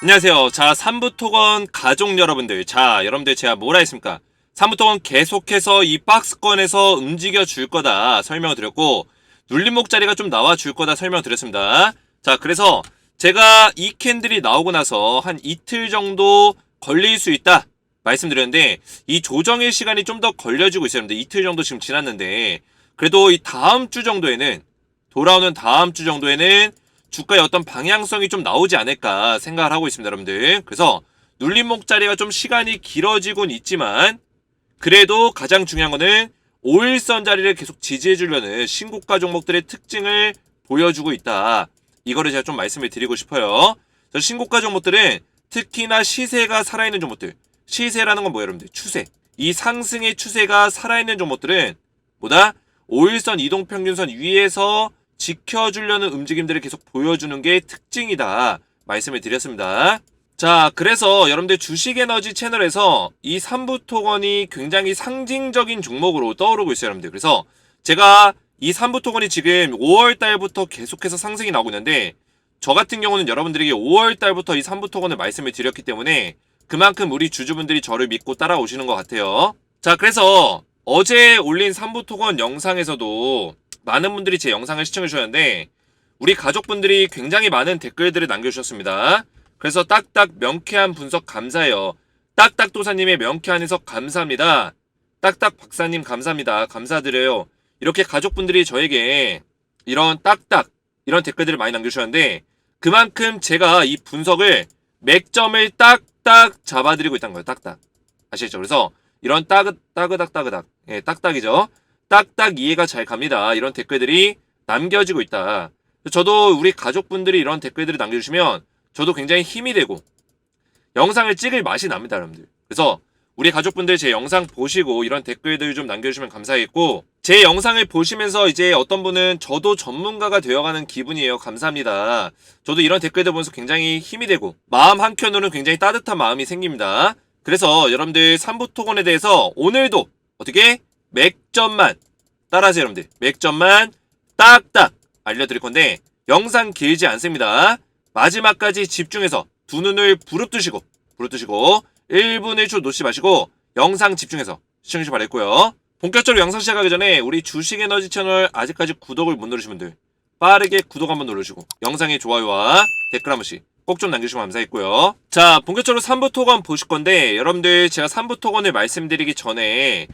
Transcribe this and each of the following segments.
안녕하세요. 자, 삼부토건 가족 여러분들. 자, 여러분들 제가 뭐라 했습니까? 삼부토건 계속해서 이 박스권에서 움직여 줄 거다 설명을 드렸고, 눌림목 자리가 좀 나와 줄 거다 설명 드렸습니다. 자, 그래서 제가 이 캔들이 나오고 나서 한 이틀 정도 걸릴 수 있다. 말씀드렸는데, 이 조정의 시간이 좀 더 걸려지고 있어요. 이틀 정도 지금 지났는데, 그래도 이 다음 주 정도에는, 돌아오는 다음 주 정도에는 주가의 어떤 방향성이 좀 나오지 않을까 생각을 하고 있습니다, 여러분들. 그래서 눌림목 자리가 좀 시간이 길어지곤 있지만 그래도 가장 중요한 거는 5일선 자리를 계속 지지해 주려는 신고가 종목들의 특징을 보여주고 있다. 이거를 제가 좀 말씀을 드리고 싶어요. 신고가 종목들은 특히나 시세가 살아있는 종목들. 시세라는 건 뭐예요, 여러분들? 추세. 이 상승의 추세가 살아있는 종목들은 뭐다? 5일선 이동평균선 위에서 지켜주려는 움직임들을 계속 보여주는 게 특징이다. 말씀을 드렸습니다. 자, 그래서 여러분들 주식에너지 채널에서 이 삼부토건이 굉장히 상징적인 종목으로 떠오르고 있어요, 여러분들. 그래서 제가 이 삼부토건이 지금 5월 달부터 계속해서 상승이 나오고 있는데 저 같은 경우는 여러분들에게 5월 달부터 이 삼부토건을 말씀을 드렸기 때문에 그만큼 우리 주주분들이 저를 믿고 따라오시는 것 같아요. 자, 그래서 어제 올린 삼부토건 영상에서도 많은 분들이 제 영상을 시청해 주셨는데 우리 가족분들이 굉장히 많은 댓글들을 남겨주셨습니다. 그래서 딱딱 명쾌한 분석 감사해요. 딱딱 도사님의 명쾌한 해석 감사합니다. 딱딱 박사님 감사합니다. 감사드려요. 이렇게 가족분들이 저에게 이런 딱딱 이런 댓글들을 많이 남겨주셨는데 그만큼 제가 이 분석을 맥점을 딱딱 잡아드리고 있다는 거예요. 딱딱 아시겠죠? 그래서 이런 따그 따그닥 따그닥 예 딱딱이죠. 딱딱 이해가 잘 갑니다. 이런 댓글들이 남겨지고 있다. 저도 우리 가족분들이 이런 댓글들을 남겨주시면 저도 굉장히 힘이 되고 영상을 찍을 맛이 납니다, 여러분들. 그래서 우리 가족분들 제 영상 보시고 이런 댓글들 좀 남겨주시면 감사하겠고 제 영상을 보시면서 이제 어떤 분은 저도 전문가가 되어가는 기분이에요. 감사합니다. 저도 이런 댓글들 보면서 굉장히 힘이 되고 마음 한켠으로는 굉장히 따뜻한 마음이 생깁니다. 그래서 여러분들 삼부토건에 대해서 오늘도 어떻게 맥점만 따라하세요 여러분들. 맥점만 딱딱 알려드릴 건데 영상 길지 않습니다. 마지막까지 집중해서 두 눈을 부릅뜨시고 부릅뜨시고 1분 1초 놓지 마시고 영상 집중해서 시청해주시 바랬고요. 본격적으로 영상 시작하기 전에 우리 주식에너지 채널 아직까지 구독을 못 누르신 분들 빠르게 구독 한번 눌러주시고 영상에 좋아요와 댓글 한 번씩 꼭 좀 남겨주시면 감사했고요. 자 본격적으로 3부 토건 보실 건데 여러분들 제가 3부 토건을 말씀드리기 전에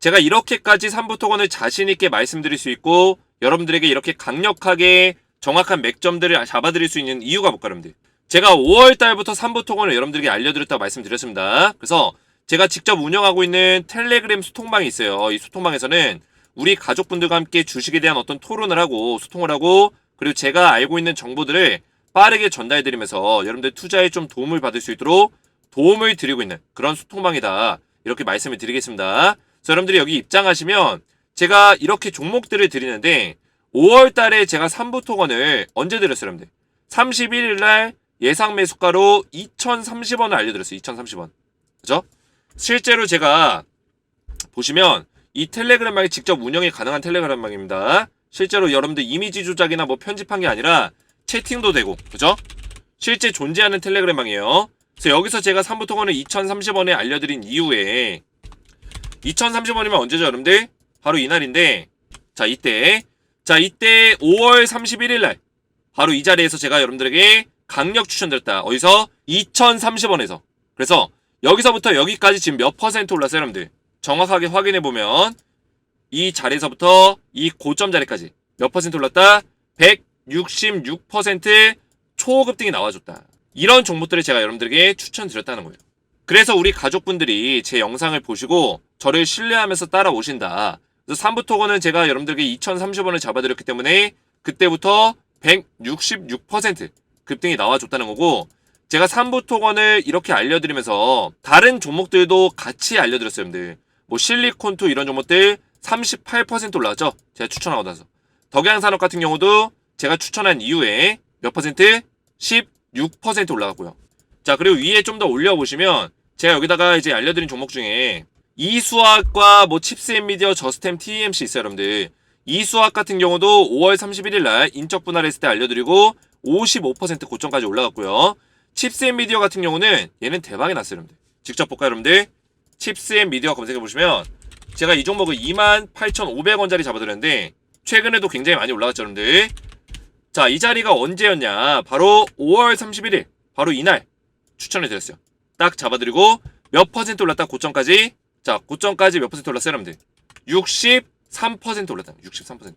제가 이렇게까지 3부 토건을 자신있게 말씀드릴 수 있고 여러분들에게 이렇게 강력하게 정확한 맥점들을 잡아드릴 수 있는 이유가 뭘까 여러분들? 제가 5월 달부터 3부 토건을 여러분들에게 알려드렸다고 말씀드렸습니다. 그래서 제가 직접 운영하고 있는 텔레그램 소통방이 있어요. 이 소통방에서는 우리 가족분들과 함께 주식에 대한 어떤 토론을 하고 소통을 하고 그리고 제가 알고 있는 정보들을 빠르게 전달해드리면서 여러분들 투자에 좀 도움을 받을 수 있도록 도움을 드리고 있는 그런 소통방이다. 이렇게 말씀을 드리겠습니다 그래서 여러분들이 여기 입장하시면 제가 이렇게 종목들을 드리는데 5월 달에 제가 3부 토건을 언제 드렸어요, 여러분들? 31일 날 예상 매수가로 2,030원을 알려드렸어요. 2,030원. 그죠? 실제로 제가 보시면 이 텔레그램방이 직접 운영이 가능한 텔레그램방입니다. 실제로 여러분들 이미지 조작이나 뭐 편집한 게 아니라 채팅도 되고, 그죠? 실제 존재하는 텔레그램방이에요. 그래서 여기서 제가 3부 토건을 2,030원에 알려드린 이후에 2030원이면 언제죠, 여러분들? 바로 이날인데, 자, 이때, 자, 이때 5월 31일 날, 바로 이 자리에서 제가 여러분들에게 강력 추천드렸다. 어디서? 2030원에서. 그래서 여기서부터 여기까지 지금 몇 퍼센트 올랐어요, 여러분들? 정확하게 확인해 보면 이 자리에서부터 이 고점 자리까지 몇 퍼센트 올랐다? 166% 초급등이 나와줬다. 이런 종목들을 제가 여러분들에게 추천드렸다는 거예요. 그래서 우리 가족분들이 제 영상을 보시고 저를 신뢰하면서 따라오신다. 그래서 3부 토건은 제가 여러분들에게 2030원을 잡아드렸기 때문에 그때부터 166% 급등이 나와줬다는 거고 제가 3부 토건을 이렇게 알려드리면서 다른 종목들도 같이 알려드렸어요, 여러분들. 뭐 실리콘2 이런 종목들 38% 올라왔죠? 제가 추천하고 나서. 덕양산업 같은 경우도 제가 추천한 이후에 몇 퍼센트? 16% 올라갔고요. 자, 그리고 위에 좀 더 올려보시면 제가 여기다가 이제 알려드린 종목 중에 이수학과 뭐 칩스 엔미디어 저스템 TMC 있어요, 여러분들. 이수학 같은 경우도 5월 31일 날 인적 분할했을 때 알려드리고 55% 고점까지 올라갔고요. 칩스 앤 미디어 같은 경우는 얘는 대박이 났어요, 여러분들. 직접 볼까요, 여러분들? 칩스 앤 미디어 검색해 보시면 제가 이 종목을 28,500원짜리 잡아드렸는데 최근에도 굉장히 많이 올라갔죠, 여러분들. 자, 이 자리가 언제였냐? 바로 5월 31일. 바로 이날 추천해 드렸어요. 딱 잡아드리고 몇 퍼센트 올랐다 고점까지. 자, 고점까지 몇 퍼센트 올랐어요, 여러분들? 63% 올랐다. 63%.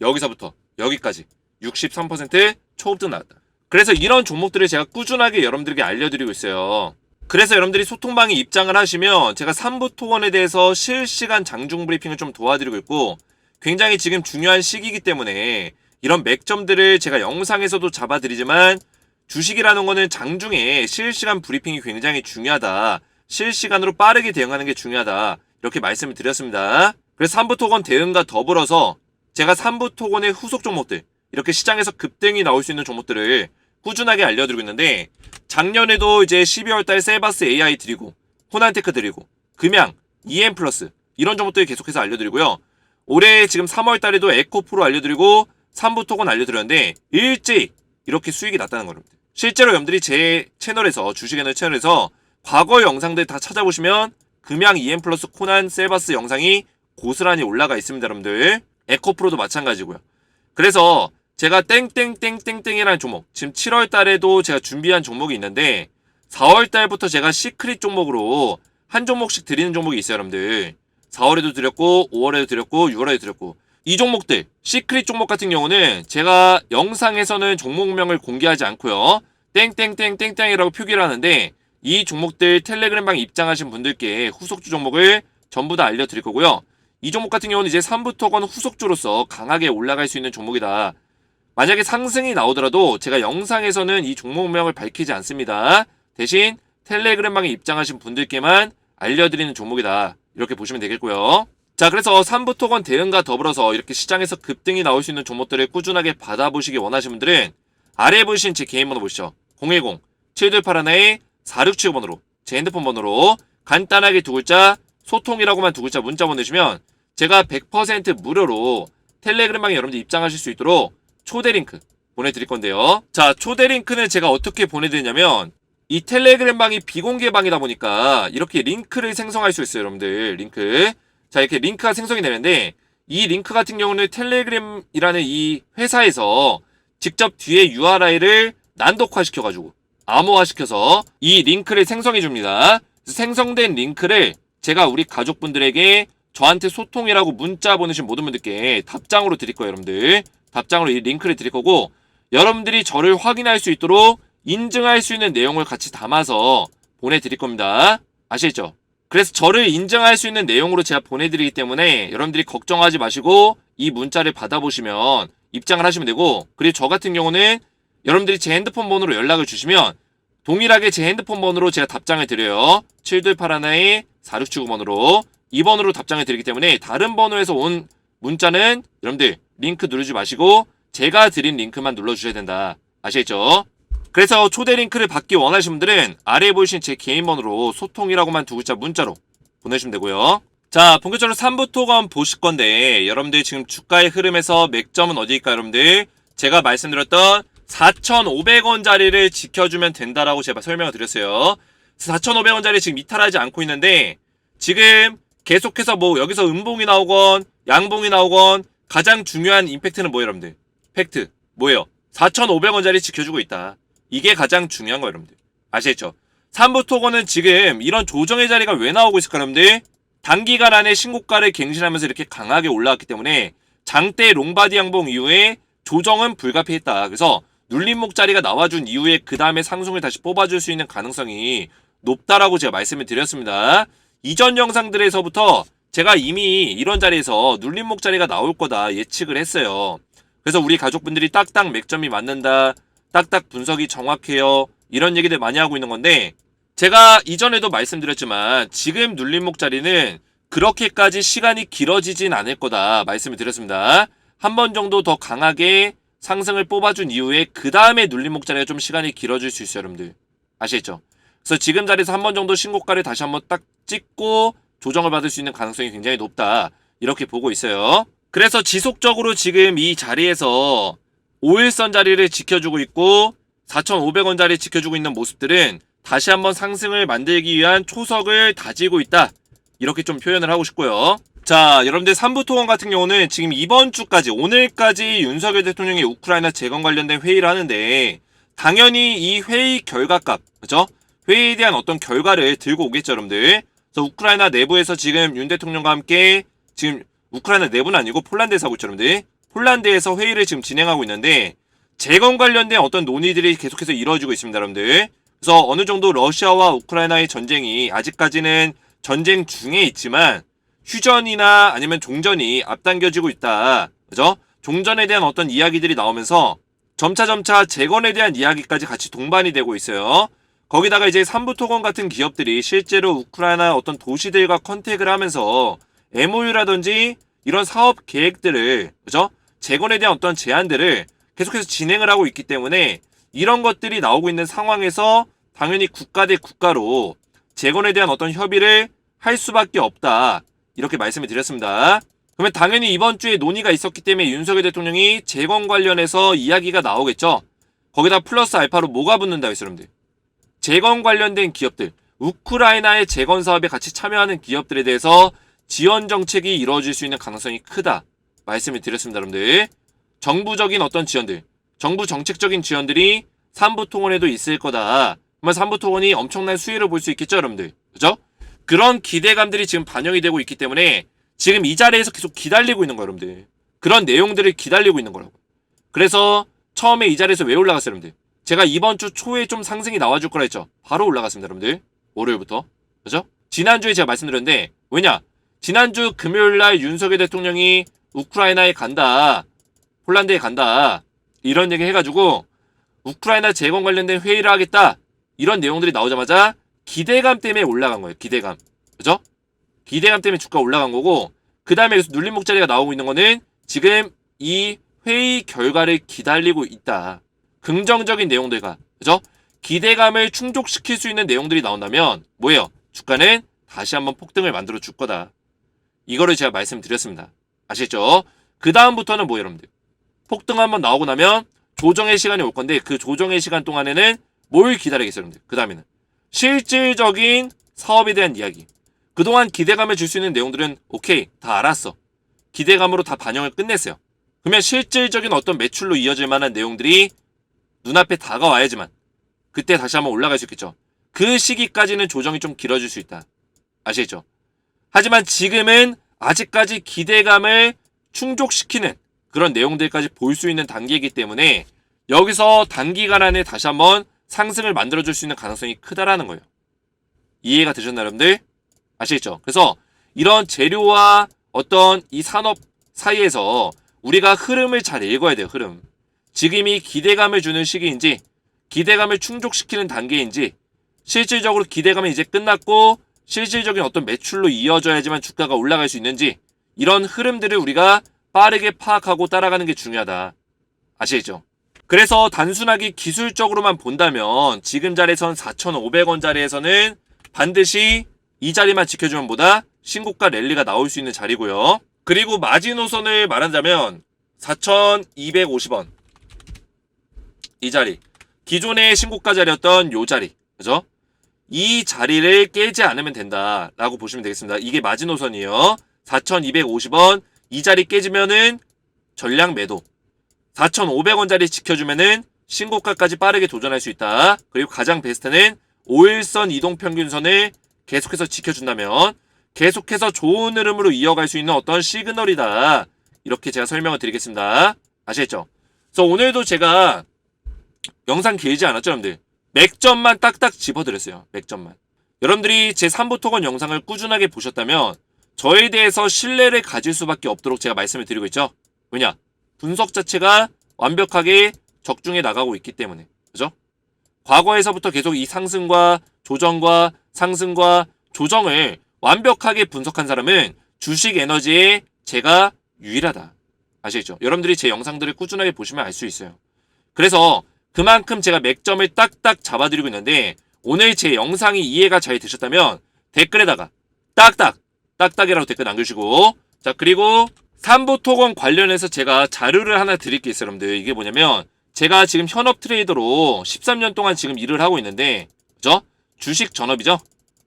여기서부터 여기까지 63% 초급등 나왔다. 그래서 이런 종목들을 제가 꾸준하게 여러분들에게 알려드리고 있어요. 그래서 여러분들이 소통방에 입장을 하시면 제가 3부 토건에 대해서 실시간 장중 브리핑을 좀 도와드리고 있고 굉장히 지금 중요한 시기이기 때문에 이런 맥점들을 제가 영상에서도 잡아드리지만 주식이라는 거는 장중에 실시간 브리핑이 굉장히 중요하다. 실시간으로 빠르게 대응하는 게 중요하다. 이렇게 말씀을 드렸습니다. 그래서 3부 토건 대응과 더불어서 제가 3부 토건의 후속 종목들 이렇게 시장에서 급등이 나올 수 있는 종목들을 꾸준하게 알려드리고 있는데 작년에도 이제 12월 달 세바스 AI 드리고 호난테크 드리고 금양, EM 플러스 이런 종목들 계속해서 알려드리고요. 올해 지금 3월 달에도 에코프로 알려드리고 3부 토건 알려드렸는데 일찍 이렇게 수익이 났다는 겁니다. 실제로 여러분들이 제 채널에서 주식에너 채널에서 과거 영상들 다 찾아보시면 금양 EM 플러스 코난 세바스 영상이 고스란히 올라가 있습니다, 여러분들. 에코프로도 마찬가지고요. 그래서 제가 땡땡땡땡땡이라는 종목 지금 7월 달에도 제가 준비한 종목이 있는데 4월 달부터 제가 시크릿 종목으로 한 종목씩 드리는 종목이 있어요, 여러분들. 4월에도 드렸고 5월에도 드렸고 6월에도 드렸고 이 종목들 시크릿 종목 같은 경우는 제가 영상에서는 종목명을 공개하지 않고요. 땡땡땡땡땡이라고 표기를 하는데 이 종목들 텔레그램방 입장하신 분들께 후속주 종목을 전부 다 알려드릴 거고요. 이 종목 같은 경우는 이제 3부 토건 후속주로서 강하게 올라갈 수 있는 종목이다. 만약에 상승이 나오더라도 제가 영상에서는 이 종목명을 밝히지 않습니다. 대신 텔레그램방에 입장하신 분들께만 알려드리는 종목이다. 이렇게 보시면 되겠고요. 자, 그래서 3부 토건 대응과 더불어서 이렇게 시장에서 급등이 나올 수 있는 종목들을 꾸준하게 받아보시기 원하시는 분들은 아래에 보이신 제 개인 번호 보시죠. 010 7281의 4675번으로 제 핸드폰 번호로 간단하게 두 글자 소통이라고만 두 글자 문자 보내주시면 제가 100% 무료로 텔레그램방에 여러분들 입장하실 수 있도록 초대 링크 보내드릴 건데요. 자, 초대 링크는 제가 어떻게 보내드리냐면 이 텔레그램방이 비공개 방이다 보니까 이렇게 링크를 생성할 수 있어요, 여러분들. 링크. 자, 이렇게 링크가 생성이 되는데 이 링크 같은 경우는 텔레그램이라는 이 회사에서 직접 뒤에 URI를 난독화 시켜가지고 암호화 시켜서 이 링크를 생성해 줍니다. 생성된 링크를 제가 우리 가족분들에게 저한테 소통이라고 문자 보내신 모든 분들께 답장으로 드릴 거예요, 여러분들. 답장으로 이 링크를 드릴 거고 여러분들이 저를 확인할 수 있도록 인증할 수 있는 내용을 같이 담아서 보내드릴 겁니다. 아시겠죠? 그래서 저를 인증할 수 있는 내용으로 제가 보내드리기 때문에 여러분들이 걱정하지 마시고 이 문자를 받아보시면 입장을 하시면 되고 그리고 저 같은 경우는 여러분들이 제 핸드폰 번호로 연락을 주시면 동일하게 제 핸드폰 번호로 제가 답장을 드려요. 7281의 4679번으로 2번으로 답장을 드리기 때문에 다른 번호에서 온 문자는 여러분들 링크 누르지 마시고 제가 드린 링크만 눌러주셔야 된다. 아시겠죠? 그래서 초대 링크를 받기 원하시는 분들은 아래에 보이신 제 개인 번호로 소통이라고만 두 글자 문자로 보내주시면 되고요. 자, 본격적으로 3부 토건 보실 건데 여러분들 지금 주가의 흐름에서 맥점은 어디일까요, 여러분들? 제가 말씀드렸던 4,500원짜리를 지켜주면 된다라고 제가 설명을 드렸어요. 4,500원짜리 지금 이탈하지 않고 있는데 지금 계속해서 뭐 여기서 음봉이 나오건 양봉이 나오건 가장 중요한 임팩트는 뭐예요, 여러분들? 팩트 뭐예요? 4,500원짜리 지켜주고 있다. 이게 가장 중요한 거예요, 여러분들. 아시겠죠? 3부 토건은 지금 이런 조정의 자리가 왜 나오고 있을까, 여러분들? 단기간 안에 신고가를 갱신하면서 이렇게 강하게 올라왔기 때문에 장대 롱바디 양봉 이후에 조정은 불가피했다. 그래서 눌림목 자리가 나와준 이후에 그 다음에 상승을 다시 뽑아줄 수 있는 가능성이 높다라고 제가 말씀을 드렸습니다. 이전 영상들에서부터 제가 이미 이런 자리에서 눌림목 자리가 나올 거다 예측을 했어요. 그래서 우리 가족분들이 딱딱 맥점이 맞는다. 딱딱 분석이 정확해요. 이런 얘기들 많이 하고 있는 건데 제가 이전에도 말씀드렸지만 지금 눌림목 자리는 그렇게까지 시간이 길어지진 않을 거다 말씀을 드렸습니다. 한 번 정도 더 강하게 상승을 뽑아준 이후에 그 다음에 눌림목 자리가 좀 시간이 길어질 수 있어요, 여러분들. 아시겠죠? 그래서 지금 자리에서 한 번 정도 신고가를 다시 한번 딱 찍고 조정을 받을 수 있는 가능성이 굉장히 높다. 이렇게 보고 있어요. 그래서 지속적으로 지금 이 자리에서 5일선 자리를 지켜주고 있고 4,500원짜리 지켜주고 있는 모습들은 다시 한번 상승을 만들기 위한 초석을 다지고 있다. 이렇게 좀 표현을 하고 싶고요. 자, 여러분들 3부 토건 같은 경우는 지금 이번 주까지, 오늘까지 윤석열 대통령이 우크라이나 재건 관련된 회의를 하는데, 당연히 이 회의 결과값, 그죠? 회의에 대한 어떤 결과를 들고 오겠죠, 여러분들. 그래서 우크라이나 내부에서 지금 윤 대통령과 함께 지금 우크라이나 내부는 아니고 폴란드에서 하고 있죠, 여러분들. 폴란드에서 회의를 지금 진행하고 있는데, 재건 관련된 어떤 논의들이 계속해서 이루어지고 있습니다, 여러분들. 그래서 어느 정도 러시아와 우크라이나의 전쟁이 아직까지는 전쟁 중에 있지만 휴전이나 아니면 종전이 앞당겨지고 있다. 그죠? 종전에 대한 어떤 이야기들이 나오면서 점차점차 재건에 대한 이야기까지 같이 동반이 되고 있어요. 거기다가 이제 삼부토건 같은 기업들이 실제로 우크라이나 어떤 도시들과 컨택을 하면서 MOU라든지 이런 사업 계획들을 그죠? 재건에 대한 어떤 제안들을 계속해서 진행을 하고 있기 때문에 이런 것들이 나오고 있는 상황에서 당연히 국가 대 국가로 재건에 대한 어떤 협의를 할 수밖에 없다. 이렇게 말씀을 드렸습니다. 그러면 당연히 이번 주에 논의가 있었기 때문에 윤석열 대통령이 재건 관련해서 이야기가 나오겠죠. 거기다 플러스 알파로 뭐가 붙는다 했어요, 여러분들. 재건 관련된 기업들, 우크라이나의 재건 사업에 같이 참여하는 기업들에 대해서 지원 정책이 이루어질 수 있는 가능성이 크다. 말씀을 드렸습니다, 여러분들. 정부적인 어떤 지원들, 정부 정책적인 지원들이 삼부 통원에도 있을 거다. 그러면 삼부 통원이 엄청난 수혜를 볼 수 있겠죠, 여러분들. 그죠? 그런 기대감들이 지금 반영이 되고 있기 때문에 지금 이 자리에서 계속 기다리고 있는 거예요, 여러분들. 그런 내용들을 기다리고 있는 거라고. 그래서 처음에 이 자리에서 왜 올라갔어요, 여러분들? 제가 이번 주 초에 좀 상승이 나와줄 거라 했죠. 바로 올라갔습니다, 여러분들. 월요일부터. 그죠? 지난주에 제가 말씀드렸는데, 왜냐? 지난주 금요일 날 윤석열 대통령이 우크라이나에 간다. 폴란드에 간다. 이런 얘기 해가지고, 우크라이나 재건 관련된 회의를 하겠다. 이런 내용들이 나오자마자 기대감 때문에 올라간 거예요. 기대감. 그죠? 기대감 때문에 주가 올라간 거고, 그 다음에 눌림 목 자리가 나오고 있는 거는 지금 이 회의 결과를 기다리고 있다. 긍정적인 내용들과, 그죠? 기대감을 충족시킬 수 있는 내용들이 나온다면, 뭐예요? 주가는 다시 한번 폭등을 만들어 줄 거다. 이거를 제가 말씀드렸습니다. 아시겠죠? 그 다음부터는 뭐예요, 여러분들? 폭등 한번 나오고 나면 조정의 시간이 올 건데, 그 조정의 시간 동안에는 뭘 기다리겠어요, 여러분들? 그 다음에는. 실질적인 사업에 대한 이야기. 그동안 기대감을 줄 수 있는 내용들은 오케이, 다 알았어. 기대감으로 다 반영을 끝냈어요. 그러면 실질적인 어떤 매출로 이어질 만한 내용들이 눈앞에 다가와야지만 그때 다시 한번 올라갈 수 있겠죠. 그 시기까지는 조정이 좀 길어질 수 있다. 아시겠죠? 하지만 지금은 아직까지 기대감을 충족시키는 그런 내용들까지 볼 수 있는 단계이기 때문에 여기서 단기간 안에 다시 한번 상승을 만들어줄 수 있는 가능성이 크다라는 거예요. 이해가 되셨나요, 여러분들? 아시겠죠? 그래서 이런 재료와 어떤 이 산업 사이에서 우리가 흐름을 잘 읽어야 돼요, 흐름. 지금이 기대감을 주는 시기인지, 기대감을 충족시키는 단계인지, 실질적으로 기대감이 이제 끝났고, 실질적인 어떤 매출로 이어져야지만 주가가 올라갈 수 있는지, 이런 흐름들을 우리가 빠르게 파악하고 따라가는 게 중요하다. 아시겠죠? 그래서 단순하게 기술적으로만 본다면 지금 자리에선 4,500원 자리에서는 반드시 이 자리만 지켜주면 보다 신고가 랠리가 나올 수 있는 자리고요. 그리고 마지노선을 말하자면 4,250원 이 자리 기존의 신고가 자리였던 요 자리 그죠? 이 자리를 깨지 않으면 된다라고 보시면 되겠습니다. 이게 마지노선이에요. 4,250원 이 자리 깨지면은 전량 매도 4,500원짜리 지켜주면은 신고가까지 빠르게 도전할 수 있다. 그리고 가장 베스트는 5일선 이동평균선을 계속해서 지켜준다면 계속해서 좋은 흐름으로 이어갈 수 있는 어떤 시그널이다. 이렇게 제가 설명을 드리겠습니다. 아시겠죠? 그래서 오늘도 제가 영상 길지 않았죠, 여러분들? 맥점만 딱딱 집어드렸어요. 맥점만. 여러분들이 제 3부 토건 영상을 꾸준하게 보셨다면 저에 대해서 신뢰를 가질 수밖에 없도록 제가 말씀을 드리고 있죠. 왜냐? 분석 자체가 완벽하게 적중해 나가고 있기 때문에. 그죠? 과거에서부터 계속 이 상승과 조정과 상승과 조정을 완벽하게 분석한 사람은 주식 에너지에 제가 유일하다. 아시겠죠? 여러분들이 제 영상들을 꾸준하게 보시면 알 수 있어요. 그래서 그만큼 제가 맥점을 딱딱 잡아드리고 있는데 오늘 제 영상이 이해가 잘 되셨다면 댓글에다가 딱딱 딱딱이라고 댓글 남겨주시고 자 그리고 삼부 토건 관련해서 제가 자료를 하나 드릴 게 있어요 여러분들 이게 뭐냐면 제가 지금 현업 트레이더로 13년 동안 지금 일을 하고 있는데, 그죠? 주식 전업이죠?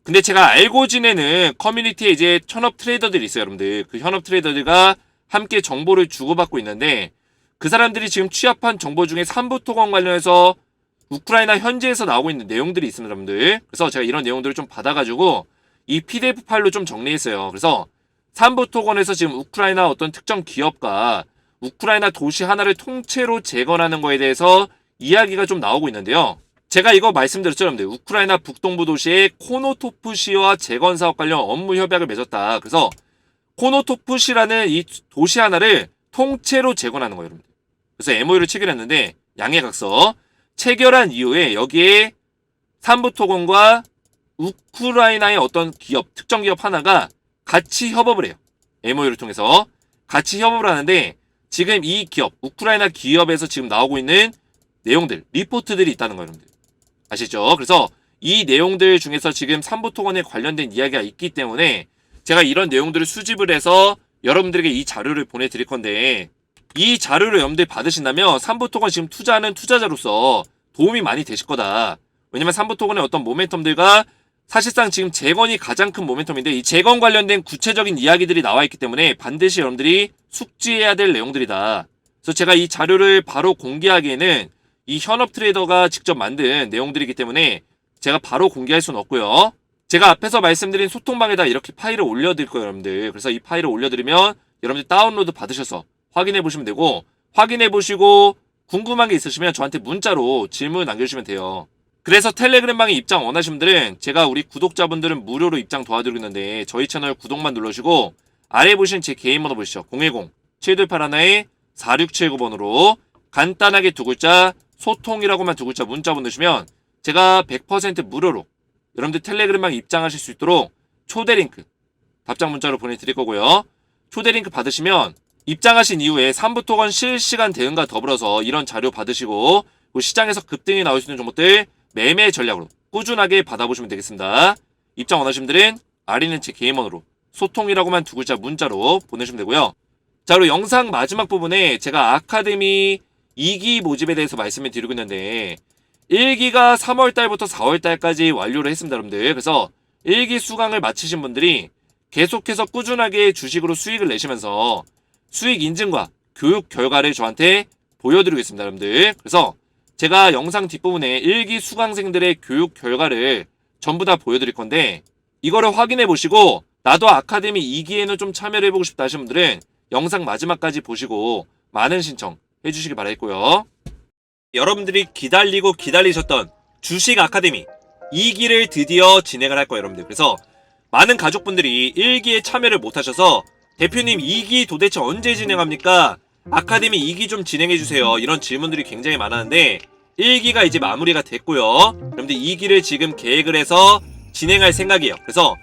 근데 제가 알고 지내는 커뮤니티에 이제 현업 트레이더들이 있어요, 여러분들. 그 현업 트레이더들과 함께 정보를 주고받고 있는데, 그 사람들이 지금 취합한 정보 중에 삼부토건 관련해서 우크라이나 현지에서 나오고 있는 내용들이 있습니다, 여러분들. 그래서 제가 이런 내용들을 좀 받아가지고 이 PDF 파일로 좀 정리했어요. 그래서 삼부토건에서 지금 우크라이나 어떤 특정 기업과 우크라이나 도시 하나를 통째로 재건하는 거에 대해서 이야기가 좀 나오고 있는데요. 제가 이거 말씀드렸죠, 여러분들. 우크라이나 북동부 도시의 코노토프시와 재건 사업 관련 업무 협약을 맺었다. 그래서 코노토프시라는 이 도시 하나를 통째로 재건하는 거예요, 여러분들. 그래서 MOU를 체결했는데 양해각서 체결한 이후에 여기에 삼부토건과 우크라이나의 어떤 기업, 특정 기업 하나가 같이 협업을 해요. MOU를 통해서 같이 협업을 하는데 지금 이 기업, 우크라이나 기업에서 지금 나오고 있는 내용들, 리포트들이 있다는 거예요, 여러분들. 아시죠? 그래서 이 내용들 중에서 지금 삼부토건에 관련된 이야기가 있기 때문에 제가 이런 내용들을 수집을 해서 여러분들에게 이 자료를 보내드릴 건데 이 자료를 여러분들이 받으신다면 삼부토건 지금 투자하는 투자자로서 도움이 많이 되실 거다. 왜냐면 삼부토건의 어떤 모멘텀들과 사실상 지금 재건이 가장 큰 모멘텀인데 이 재건 관련된 구체적인 이야기들이 나와 있기 때문에 반드시 여러분들이 숙지해야 될 내용들이다. 그래서 제가 이 자료를 바로 공개하기에는 이 현업 트레이더가 직접 만든 내용들이기 때문에 제가 바로 공개할 수는 없고요. 제가 앞에서 말씀드린 소통방에다 이렇게 파일을 올려드릴 거예요, 여러분들. 그래서 이 파일을 올려드리면 여러분들 다운로드 받으셔서 확인해 보시면 되고 확인해 보시고 궁금한 게 있으시면 저한테 문자로 질문 남겨주시면 돼요. 그래서 텔레그램방에 입장 원하시는 분들은 제가 우리 구독자분들은 무료로 입장 도와드리고 있는데 저희 채널 구독만 눌러주시고 아래 보시는 제 개인 번호 보시죠. 010-7281의 4679번으로 간단하게 두 글자 소통이라고만 두 글자 문자 보내주시면 제가 100% 무료로 여러분들 텔레그램방 입장하실 수 있도록 초대 링크 답장 문자로 보내드릴 거고요. 초대 링크 받으시면 입장하신 이후에 3부토건 실시간 대응과 더불어서 이런 자료 받으시고 그 시장에서 급등이 나올 수 있는 종목들 매매 전략으로 꾸준하게 받아보시면 되겠습니다. 입장 원하시는 분들은 아래는 제 개인번호로 소통이라고만 두 글자 문자로 보내주시면 되고요. 자, 그리고 영상 마지막 부분에 제가 아카데미 2기 모집에 대해서 말씀을 드리고 있는데 1기가 3월달부터 4월달까지 완료를 했습니다, 여러분들. 그래서 1기 수강을 마치신 분들이 계속해서 꾸준하게 주식으로 수익을 내시면서 수익 인증과 교육 결과를 저한테 보여드리겠습니다, 여러분들. 그래서 제가 영상 뒷부분에 1기 수강생들의 교육 결과를 전부 다 보여드릴 건데 이거를 확인해 보시고 나도 아카데미 2기에는 좀 참여를 해보고 싶다 하시는 분들은 영상 마지막까지 보시고 많은 신청 해주시기 바라겠고요. 여러분들이 기다리고 기다리셨던 주식 아카데미 2기를 드디어 진행을 할 거예요, 여러분들. 그래서 많은 가족분들이 1기에 참여를 못 하셔서 대표님 2기 도대체 언제 진행합니까? 아카데미 2기 좀 진행해 주세요. 이런 질문들이 굉장히 많았는데 1기가 이제 마무리가 됐고요. 여러분들 2기를 지금 계획을 해서 진행할 생각이에요. 그래서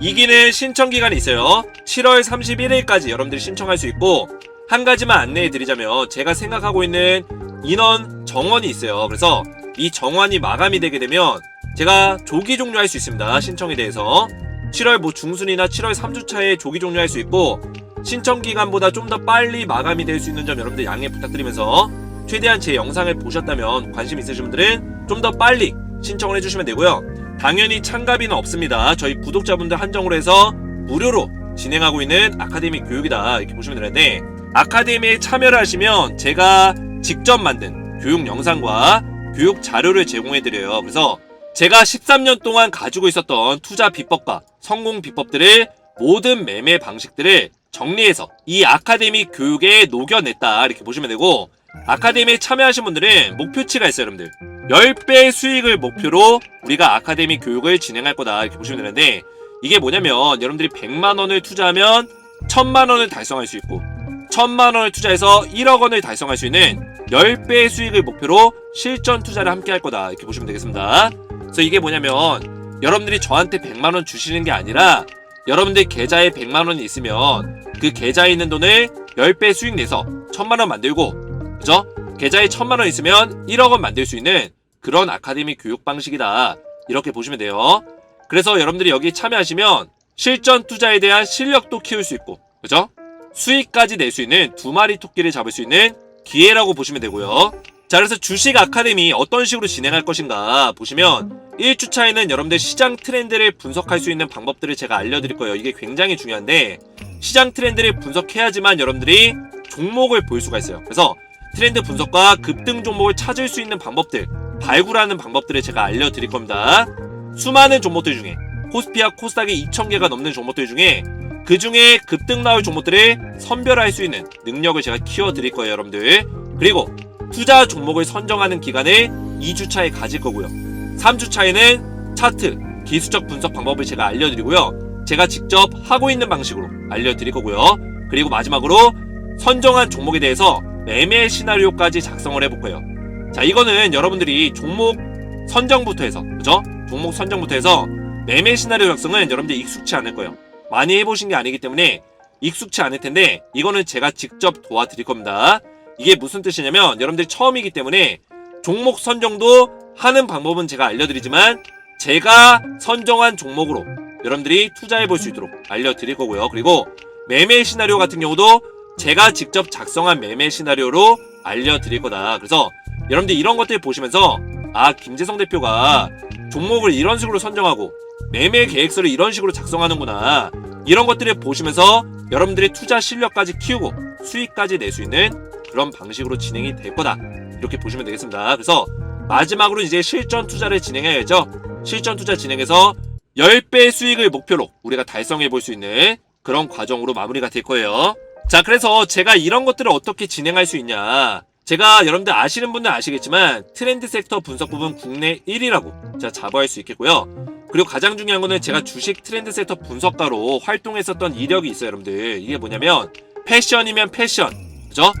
2기는 신청 기간이 있어요. 7월 31일까지 여러분들이 신청할 수 있고 한 가지만 안내해 드리자면 제가 생각하고 있는 인원 정원이 있어요. 그래서 이 정원이 마감이 되게 되면 제가 조기 종료할 수 있습니다. 신청에 대해서 7월 뭐 중순이나 7월 3주차에 조기 종료할 수 있고 신청 기간보다 좀 더 빨리 마감이 될 수 있는 점 여러분들 양해 부탁드리면서 최대한 제 영상을 보셨다면 관심 있으신 분들은 좀 더 빨리 신청을 해주시면 되고요. 당연히 참가비는 없습니다. 저희 구독자분들 한정으로 해서 무료로 진행하고 있는 아카데미 교육이다 이렇게 보시면 되는데 아카데미에 참여를 하시면 제가 직접 만든 교육 영상과 교육 자료를 제공해 드려요. 그래서 제가 13년 동안 가지고 있었던 투자 비법과 성공 비법들을 모든 매매 방식들을 정리해서 이 아카데미 교육에 녹여냈다. 이렇게 보시면 되고 아카데미에 참여하신 분들은 목표치가 있어요 여러분들. 10배 수익을 목표로 우리가 아카데미 교육을 진행할 거다. 이렇게 보시면 되는데 이게 뭐냐면 여러분들이 100만원을 투자하면 1000만원을 달성할 수 있고 1000만원을 투자해서 1억 원을 달성할 수 있는 10배의 수익을 목표로 실전 투자를 함께 할 거다. 이렇게 보시면 되겠습니다 그래서 이게 뭐냐면 여러분들이 저한테 100만 원 주시는 게 아니라 여러분들 계좌에 100만 원이 있으면 그 계좌에 있는 돈을 10배 수익 내서 1000만 원 만들고 그죠? 계좌에 1000만 원 있으면 1억 원 만들 수 있는 그런 아카데미 교육 방식이다 이렇게 보시면 돼요 그래서 여러분들이 여기 참여하시면 실전 투자에 대한 실력도 키울 수 있고 그죠? 수익까지 낼 수 있는 두 마리 토끼를 잡을 수 있는 기회라고 보시면 되고요 자 그래서 주식 아카데미 어떤 식으로 진행할 것인가 보시면 1주차에는 여러분들 시장 트렌드를 분석할 수 있는 방법들을 제가 알려드릴 거예요. 이게 굉장히 중요한데 시장 트렌드를 분석해야지만 여러분들이 종목을 볼 수가 있어요. 그래서 트렌드 분석과 급등 종목을 찾을 수 있는 방법들, 발굴하는 방법들을 제가 알려드릴 겁니다. 수많은 종목들 중에 코스피와 코스닥이 2,000개가 넘는 종목들 중에 그 중에 급등 나올 종목들을 선별할 수 있는 능력을 제가 키워드릴 거예요, 여러분들. 그리고 투자 종목을 선정하는 기간을 2주차에 가질 거고요. 3주차에는 차트, 기술적 분석 방법을 제가 알려드리고요. 제가 직접 하고 있는 방식으로 알려드릴 거고요. 그리고 마지막으로 선정한 종목에 대해서 매매 시나리오까지 작성을 해볼 거예요. 자, 이거는 여러분들이 종목 선정부터 해서, 그죠? 종목 선정부터 해서 매매 시나리오 작성은 여러분들 익숙치 않을 거예요. 많이 해보신 게 아니기 때문에 익숙치 않을 텐데 이거는 제가 직접 도와드릴 겁니다. 이게 무슨 뜻이냐면 여러분들이 처음이기 때문에 종목 선정도 하는 방법은 제가 알려드리지만 제가 선정한 종목으로 여러분들이 투자해 볼 수 있도록 알려드릴 거고요. 그리고 매매 시나리오 같은 경우도 제가 직접 작성한 매매 시나리오로 알려드릴 거다. 그래서 여러분들 이런 것들 보시면서 아 김재성 대표가 종목을 이런 식으로 선정하고 매매 계획서를 이런 식으로 작성하는구나. 이런 것들을 보시면서 여러분들의 투자 실력까지 키우고 수익까지 낼 수 있는 그런 방식으로 진행이 될 거다. 이렇게 보시면 되겠습니다. 그래서 마지막으로 이제 실전 투자를 진행해야죠. 실전 투자 진행해서 10배 수익을 목표로 우리가 달성해 볼 수 있는 그런 과정으로 마무리가 될 거예요. 자, 그래서 제가 이런 것들을 어떻게 진행할 수 있냐. 제가 여러분들 아시는 분들 아시겠지만 트렌드 섹터 분석 부분 국내 1위라고 제가 자부할 수 있겠고요. 그리고 가장 중요한 거는 제가 주식 트렌드 섹터 분석가로 활동했었던 이력이 있어요, 여러분들. 이게 뭐냐면 패션이면 패션, 그죠?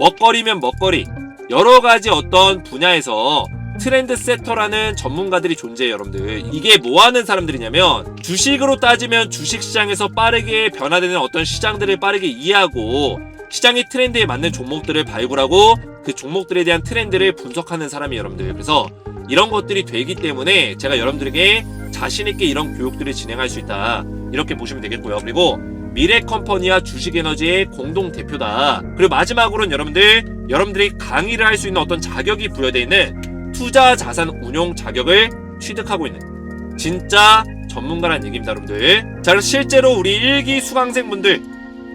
먹거리면 먹거리. 여러 가지 어떤 분야에서 트렌드 세터라는 전문가들이 존재해요, 여러분들. 이게 뭐 하는 사람들이냐면 주식으로 따지면 주식 시장에서 빠르게 변화되는 어떤 시장들을 빠르게 이해하고 시장의 트렌드에 맞는 종목들을 발굴하고 그 종목들에 대한 트렌드를 분석하는 사람이 여러분들. 그래서 이런 것들이 되기 때문에 제가 여러분들에게 자신 있게 이런 교육들을 진행할 수 있다. 이렇게 보시면 되겠고요. 그리고 미래 컴퍼니와 주식에너지의 공동 대표다. 그리고 마지막으로는 여러분들 여러분들이 강의를 할 수 있는 어떤 자격이 부여되어 있는 투자 자산 운용 자격을 취득하고 있는 진짜 전문가라는 얘기입니다, 여러분들. 자, 그래서 실제로 우리 일기 수강생분들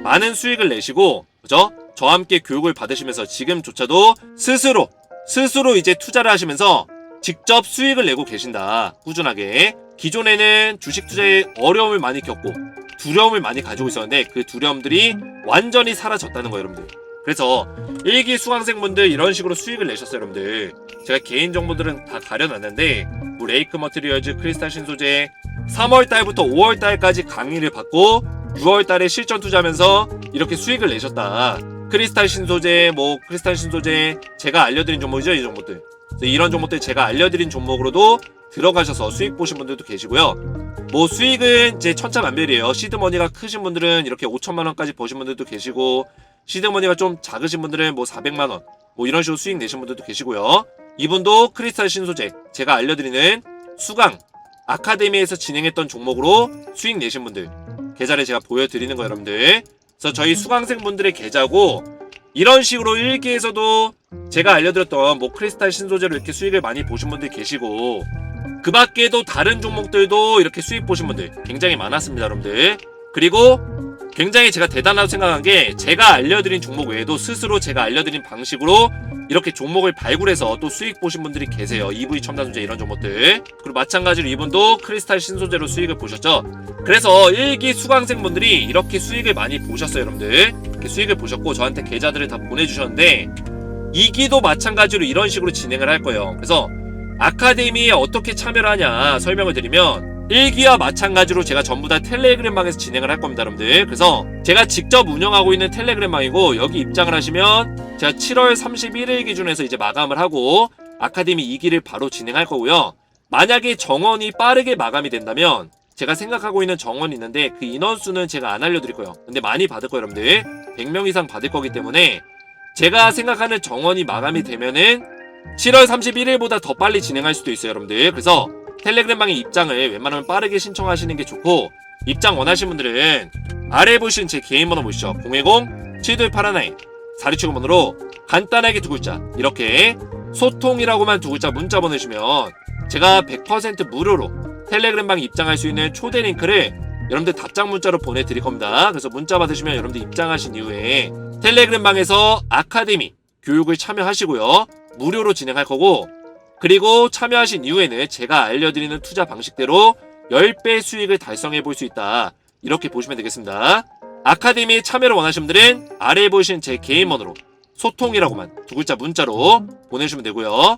많은 수익을 내시고 그죠? 저와 함께 교육을 받으시면서 지금조차도 스스로 스스로 이제 투자를 하시면서 직접 수익을 내고 계신다. 꾸준하게. 기존에는 주식 투자에 어려움을 많이 겪고 두려움을 많이 가지고 있었는데 그 두려움들이 완전히 사라졌다는 거예요, 여러분들. 그래서 일기 수강생분들 이런 식으로 수익을 내셨어요, 여러분들. 제가 개인 정보들은 다 가려놨는데 뭐 레이크 머티리얼즈, 크리스탈 신소재 3월 달부터 5월 달까지 강의를 받고 6월 달에 실전 투자하면서 이렇게 수익을 내셨다. 크리스탈 신소재, 뭐 크리스탈 신소재 제가 알려드린 종목이죠, 이 종목들. 이런 종목들 제가 알려드린 종목으로도 들어가셔서 수익 보신 분들도 계시고요. 뭐 수익은 이제 천차만별이에요. 시드머니가 크신 분들은 이렇게 5천만 원까지 버신 분들도 계시고 시드머니가 좀 작으신 분들은 뭐 400만 원, 뭐 이런 식으로 수익 내신 분들도 계시고요. 이분도 크리스탈 신소재 제가 알려드리는 수강 아카데미에서 진행했던 종목으로 수익 내신 분들 계좌를 제가 보여드리는 거예요, 여러분들. 그래서 저희 수강생 분들의 계좌고 이런 식으로 일기에서도 제가 알려드렸던 뭐 크리스탈 신소재로 이렇게 수익을 많이 보신 분들 계시고 그 밖에도 다른 종목들도 이렇게 수익 보신 분들 굉장히 많았습니다, 여러분들. 그리고 굉장히 제가 대단하다고 생각한 게 제가 알려드린 종목 외에도 스스로 제가 알려드린 방식으로 이렇게 종목을 발굴해서 또 수익 보신 분들이 계세요. EV 첨단 소재 이런 종목들. 그리고 마찬가지로 이분도 크리스탈 신소재로 수익을 보셨죠. 그래서 일기 수강생 분들이 이렇게 수익을 많이 보셨어요, 여러분들. 이렇게 수익을 보셨고 저한테 계좌들을 다 보내주셨는데 이기도 마찬가지로 이런 식으로 진행을 할 거예요. 그래서 아카데미에 어떻게 참여를 하냐 설명을 드리면 일기와 마찬가지로 제가 전부 다 텔레그램방에서 진행을 할 겁니다, 여러분들. 그래서 제가 직접 운영하고 있는 텔레그램방이고 여기 입장을 하시면 제가 7월 31일 기준에서 이제 마감을 하고 아카데미 2기를 바로 진행할 거고요. 만약에 정원이 빠르게 마감이 된다면 제가 생각하고 있는 정원이 있는데 그 인원수는 제가 안 알려드릴 거예요. 근데 많이 받을 거예요, 여러분들. 100명 이상 받을 거기 때문에 제가 생각하는 정원이 마감이 되면은 7월 31일보다 더 빨리 진행할 수도 있어요, 여러분들. 그래서 텔레그램방의 입장을 웬만하면 빠르게 신청하시는 게 좋고 입장 원하시는 분들은 아래 보시는 제 개인 번호 보시죠. 010 7281 4 2 7 번호로 간단하게 두 글자 이렇게 소통이라고만 두 글자 문자 보내주시면 제가 100% 무료로 텔레그램방 입장할 수 있는 초대 링크를 여러분들 답장 문자로 보내드릴 겁니다. 그래서 문자 받으시면 여러분들 입장하신 이후에 텔레그램방에서 아카데미 교육을 참여하시고요. 무료로 진행할 거고 그리고 참여하신 이후에는 제가 알려드리는 투자 방식대로 10배 수익을 달성해 볼 수 있다. 이렇게 보시면 되겠습니다. 아카데미에 참여를 원하시는 분들은 아래에 보이신 제 개인번호로 소통이라고만 두 글자 문자로 보내주시면 되고요.